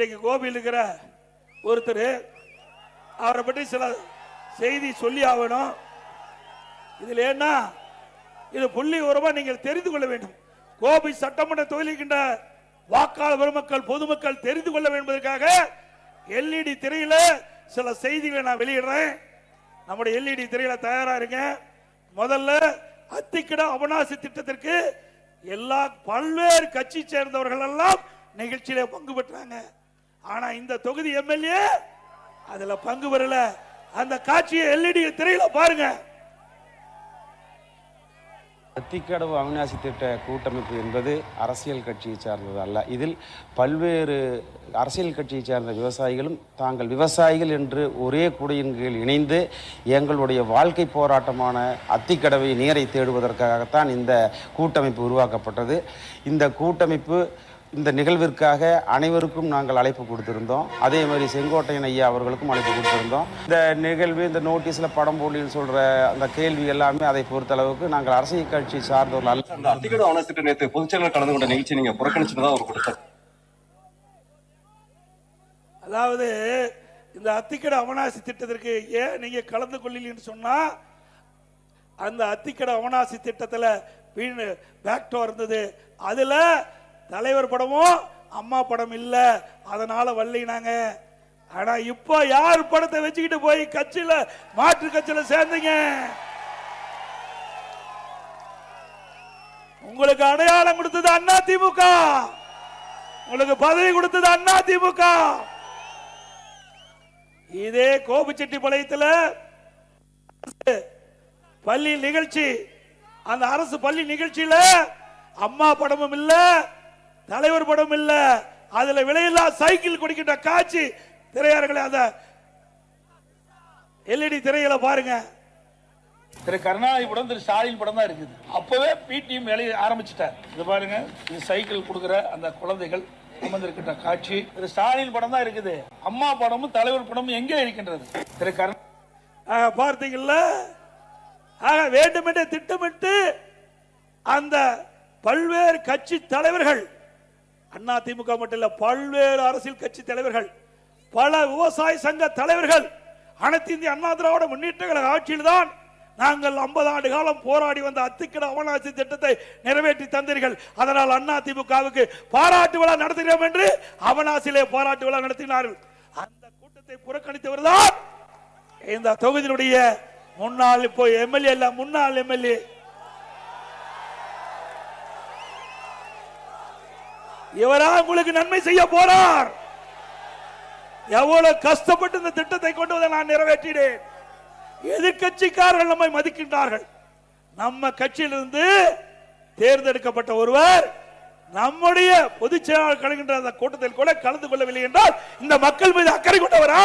இன்னைக்கு கோபியில் இருக்கிற ஒருத்தர் அவரை பற்றி சில செய்தி சொல்லி ஆகணும். இதில் என்ன இது புள்ளி உரமாக நீங்கள் தெரிந்து கொள்ள வேண்டும். கோபி சட்டமன்ற தொகுதிக்கின்ற வாக்காளர் பெருமக்கள் பொதுமக்கள் தெரிந்து கொள்ள வேண்டும் என்பதற்காக எல்இடி திரையில சில செய்திகளை நான் வெளியிடுறேன். நம்முடைய எல்இடி திரையில தயாரா இருங்க. முதல்ல அத்திக்கிட அவனாசி திட்டத்திற்கு எல்லா பல்வேறு கட்சி சேர்ந்தவர்கள் எல்லாம் நிகழ்ச்சியில பங்கு பெற்றாங்க. ஆனா இந்த தொகுதி எம்எல்ஏ அதுல பங்கு பெறல அந்த காட்சியை எல்இடி திரையில பாருங்க. அத்திக்கடவு அவிநாசி திட்ட கூட்டமைப்பு என்பது அரசியல் கட்சியை சார்ந்தது அல்ல. இதில் பல்வேறு அரசியல் கட்சியை சார்ந்த விவசாயிகளும் தாங்கள் விவசாயிகள் என்று ஒரே குடையின் கீழ் இணைந்து எங்களுடைய வாழ்க்கை போராட்டமான அத்திக்கடவை நீரை தேடுவதற்காகத்தான் இந்த கூட்டமைப்பு உருவாக்கப்பட்டது. இந்த கூட்டமைப்பு இந்த நிகழ்விற்காக அனைவருக்கும் நாங்கள் அழைப்பு கொடுத்திருந்தோம். அதே மாதிரி செங்கோட்டையன் ஐயா அவர்களுக்கும் அழைப்பு கொடுத்திருந்தோம். இந்த நிகழ்வு இந்த நோட்டீஸில் படம் போலின்னு சொல்ற அந்த கேள்வி எல்லாமே அதை பொறுத்தளவுக்கு நாங்கள் அரசியல் கட்சி சார்ந்தவர்கள் அல்ல. அந்த அத்திக்கட ஆவணத்திட்ட நேற்று பொதுச்செயலர் கலந்து கொண்ட நிகழ்ச்சி நீங்க புறக்கணிச்சுதான் ஒரு கொடுத்தார். அதாவது இந்த அத்திக்கட அவனாசி திட்டத்திற்கு ஏன் நீங்க கலந்து கொள்ளலன்னு சொன்னா அந்த அத்திக்கட அவனாசி திட்டத்துல வீண் பேக்டோ இருந்தது. அதுல தலைவர் படமும் அம்மா படம் இல்ல. அதனால வரலினாங்க ஆனா இப்போ யார் படத்தை வச்சுக்கிட்டு போய் கட்சியில மாற்று கட்சியில சேர்ந்தீங்க? உங்களுக்கு அடையாளம் கொடுத்தது அண்ணா திமுக. உங்களுக்கு பதவி கொடுத்தது அண்ணா திமுக. இதே கோபிச்செட்டிப்பாளையத்துல பள்ளி நிகழ்ச்சி அந்த அரசு பள்ளி நிகழ்ச்சியில அம்மா படமும் இல்லை. தலைவர் படம் இல்ல. அதுல விலையில்லா சைக்கிள் கொடுக்கின்ற காட்சி. திரையாளர்களை அந்த எல்இடி திரையில பாருங்க. திரு கருணாநிதி படம் திரு ஸ்டாலின் படம் தான் இருக்குது. அப்பவே பிடிஎம் வேலையை ஆரம்பிச்சிட்டார். இது பாருங்க இது சைக்கிள் கொடுக்குற அந்த குழந்தைகள் அமர்ந்திருக்கின்ற காட்சி. திரு ஸ்டாலின் படம் தான் இருக்குது. அம்மா படமும் தலைவர் படமும் எங்கே இருக்கின்றது? திரு கருணா பார்த்தீங்கல்ல? ஆக வேண்டுமென்றே திட்டமிட்டு அந்த பல்வேறு கட்சி தலைவர்கள் அண்ணா திமுக மட்டும் இல்ல பல்வேறு அரசியல் கட்சி தலைவர்கள் பல விவசாய சங்க தலைவர்கள் அனைத்து இந்திய அண்ணா திராவிட முன்னேற்ற கழக ஆட்சியில் தான் நாங்கள் 50 ஆண்டு காலம் போராடி வந்த அத்துக்கிட அவனாசி திட்டத்தை நிறைவேற்றி தந்தீர்கள். அதனால் அண்ணா திமுகவுக்கு பாராட்டு விழா நடத்துகிறோம் என்று அவனாசிலே பாராட்டு விழா நடத்தினார்கள். அந்த கூட்டத்தை புறக்கணித்தவர் தான் இந்த தொகுதியினுடைய முன்னாள் இப்போ எம்எல்ஏ இல்ல முன்னாள் எம்எல்ஏ இவரா உங்களுக்கு நன்மை செய்ய போறார். எவ்வளவு கஷ்டப்பட்டு இந்த திட்டத்தை கொண்டு வந்த நான் நிறைவேற்றினேன். எதிர்கட்சிக்காரர்கள் நம்மை மதிக்கின்றார்கள். நம்ம கட்சியிலிருந்து தேர்ந்தெடுக்கப்பட்ட ஒருவர் நம்முடைய பொதுச் செயலாளர் கலகின்ற அந்த கூட்டத்தில் கூட கலந்து கொள்ளவில்லை என்றால் இந்த மக்கள் மீது அக்கறை கொண்டவரா?